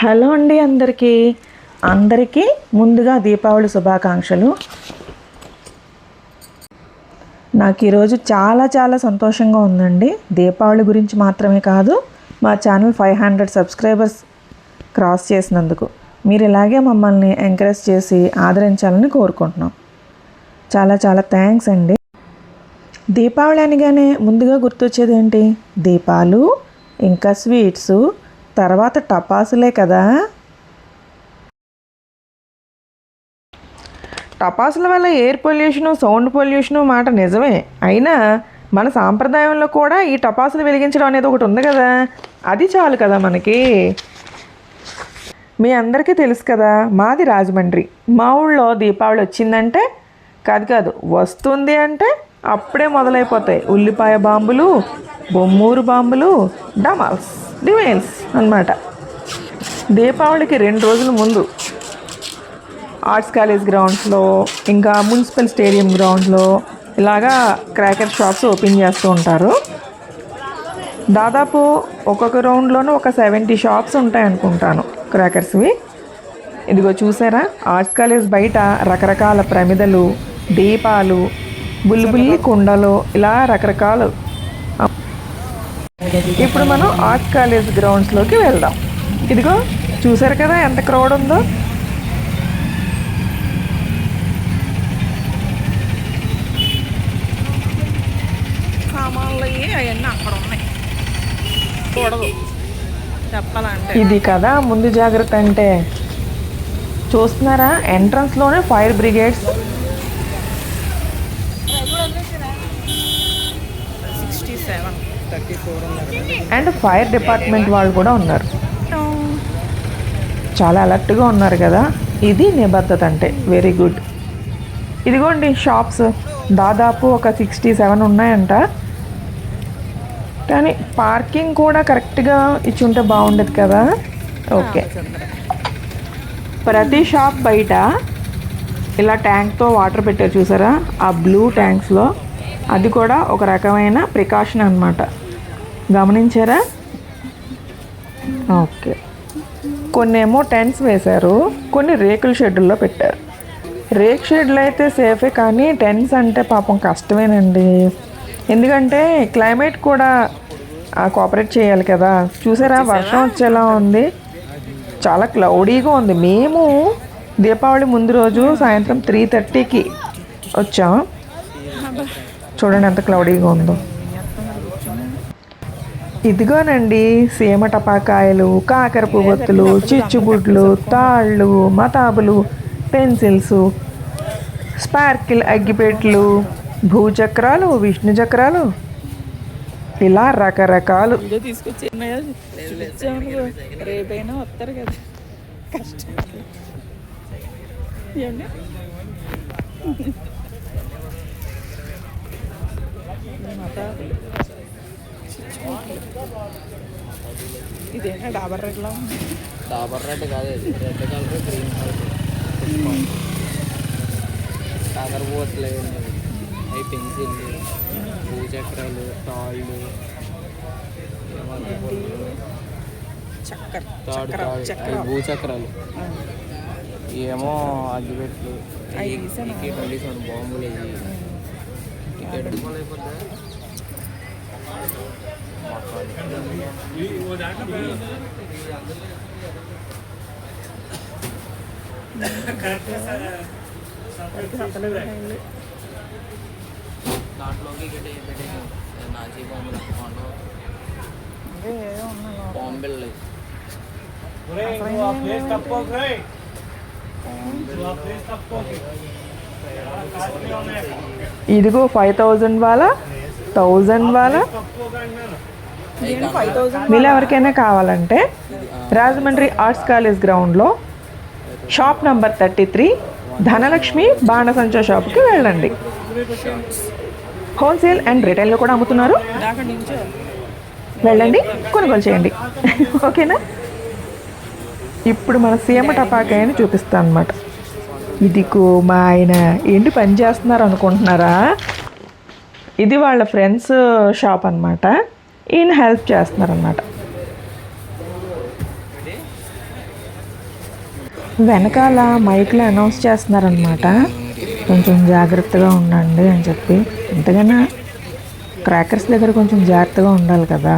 Hello అండి అందరికీ. అందరికీ ముందుగా దీపావళి శుభాకాంక్షలు. నాకు ఈరోజు చాలా చాలా సంతోషంగా ఉందండి. దీపావళి గురించి మాత్రమే కాదు మా channel five hundred subscribers cross చేసినందుకు మీరు ఇలాగే మమ్మల్ని ఎంకరేజ్ చేసి ఆదరించాలని కోరుకుంటున్నాం. చాలా చాలా థ్యాంక్స్ అండి. దీపావళి అనగానే ముందుగా గుర్తొచ్చేది ఏంటి దీపాలు ఇంకా స్వీట్స్ తర్వాత టపాసులే కదా? టపాసుల వల్ల ఎయిర్ పొల్యూషను సౌండ్ పొల్యూషను మాట నిజమే. అయినా మన సాంప్రదాయంలో కూడా ఈ టపాసులు వెలిగించడం అనేది ఒకటి ఉంది కదా. అది చాలు కదా మనకి. మీ అందరికీ తెలుసు కదా మాది రాజమండ్రి. మా ఊళ్ళో దీపావళి వచ్చిందంటే కాదు కాదు వస్తుంది అంటే అప్పుడే మొదలైపోతాయి. ఉల్లిపాయ బాంబులు బొమ్మూరు బాంబులు డమాల్స్. డివైల్స్ అన్నమాట. దీపావళికి రెండు రోజుల ముందు ఆర్ట్స్ కాలేజ్ గ్రౌండ్స్లో ఇంకా మున్సిపల్ స్టేడియం గ్రౌండ్లో ఇలాగా క్రాకర్ షాప్స్ ఓపెన్ చేస్తూ ఉంటారు. దాదాపు ఒక్కొక్క రౌండ్లోనూ ఒక సెవెంటీ షాప్స్ ఉంటాయి అనుకుంటాను క్రాకర్స్వి. ఇదిగో చూసారా? ఆర్ట్స్ కాలేజ్ బయట రకరకాల ప్రమిదలు దీపాలు బుల్లిబుల్లి కుండలు ఇలా రకరకాలు ఇప్పుడు మనం ఆర్ట్స్ కాలేజ్ గ్రౌండ్స్లోకి వెళ్దాం. ఇదిగో చూసారు కదా ఎంత క్రౌడ్ ఉందో? అవన్నీ అక్కడ ఉన్నాయి. చెప్పాలంటే. ఇది కదా ముందు జాగ్రత్త అంటే. చూస్తున్నారా? ఎంట్రన్స్లోనే fire brigades sixty seven and fire department వాళ్ళు కూడా ఉన్నారు. చాలా అలర్ట్గా ఉన్నారు కదా. ఇది నిబద్ధత అంటే. వెరీ గుడ్ ఇదిగోండి షాప్స్. దాదాపు ఒక సిక్స్టీ సెవెన్ ఉన్నాయంట. కానీ పార్కింగ్ కూడా కరెక్ట్గా ఇచ్చుంటే బాగుండేది కదా. ఓకే ప్రతి షాప్ బయట ఇలా ట్యాంక్తో వాటర్ పెట్టారు చూసారా? ఆ బ్లూ ట్యాంక్స్లో అది కూడా ఒక రకమైన ప్రికాషన్ అనమాట గమనించారా? ఓకే. కొన్ని ఏమో టెంట్స్ వేశారు కొన్ని రేకుల షెడ్యూల్లో పెట్టారు. రేక్ షెడ్లు అయితే సేఫే కానీ టెంట్స్ అంటే పాపం కష్టమేనండి. ఎందుకంటే క్లైమేట్ కూడా కోఆపరేట్ చేయాలి కదా. చూసారా? వర్షం వచ్చేలా ఉంది. చాలా క్లౌడీగా ఉంది. మేము దీపావళి ముందు రోజు సాయంత్రం త్రీ థర్టీకి వచ్చాం. చూడండి ఎంత క్లౌడీగా ఉందో. ఇదిగోనండి సీమ టపాకాయలు కాకర పువ్వొత్తులు చిచ్చుబుడ్లు తాళ్ళు మతాబులు పెన్సిల్స్ స్పార్కిల్ అగ్గిపెట్లు భూచక్రాలు విష్ణు చక్రాలు ఇలా రకరకాలు. రేపైనా వస్తారు కదా. కష్టం. ఇదేనా? డాబర్ రెడ్లా డాబర్ రెడ్ కాదు ఇది. Red colour green colour. కాకర పోట్లు అవి పెన్సిల్ భూచక్రాలు చక్ర భూచక్రాలు. ఏమో అగ్గిపెట్లు. కండిషన్ బాంబులు అవి. టికెట్ దాంట్లోకి ఇక్కడ పెట్టేసి నాచి బాంబులు కొండ అదే ఏదో ఉన్నాయి బాంబులు ఇదిగో ఫైవ్ థౌజండ్ వాళ్ళ థౌజండ్ వాళ్ళ ఫైవ్ థౌసండ్ మీలో ఎవరికైనా కావాలంటే రాజమండ్రి ఆర్ట్స్ కాలేజ్ గ్రౌండ్లో shop number thirty three Dhanalakshmi బాణసంచా షాప్కి వెళ్ళండి. హోల్సేల్ అండ్ రిటైల్లో కూడా అమ్ముతున్నారు. వెళ్ళండి కొనుగోలు చేయండి. ఓకేనా? ఇప్పుడు మన సీమ టపాకాయని చూపిస్తాను అనమాట ఇదిగో మా ఆయన ఏంటి పని చేస్తున్నారు అనుకుంటున్నారా? ఇది వాళ్ళ ఫ్రెండ్స్ షాప్ అనమాట ఈయన హెల్ప్ చేస్తున్నారన్నమాట. వెనకాల మైక్లో అనౌన్స్ చేస్తున్నారనమాట కొంచెం జాగ్రత్తగా ఉండండి అని చెప్పి. ఎంతకైనా క్రాకర్స్ దగ్గర కొంచెం జాగ్రత్తగా ఉండాలి కదా.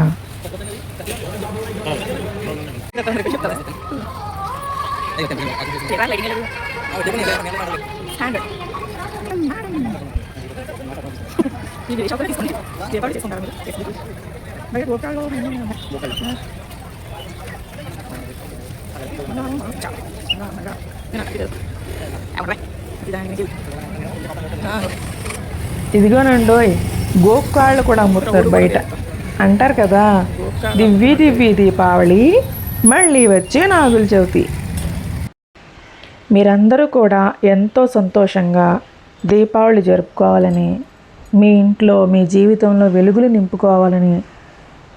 ఇది చాక్లెట్ తీసుకోండి దీపావళి చేసుకుంటారు మీరు బయట గోకాల్లో ఇదిగోనండోయ్ గోకాళ్ళు కూడా అమ్ముతారు బయట. అంటారు కదా? దివ్వి దివ్వి దీపావళి మళ్ళీ వచ్చే నాగుల చవితి మీరందరూ కూడా ఎంతో సంతోషంగా దీపావళి జరుపుకోవాలని మీ ఇంట్లో మీ జీవితంలో వెలుగులు నింపుకోవాలని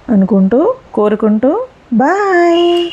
అనుకుంటూ కోరుకుంటూ బాయ్!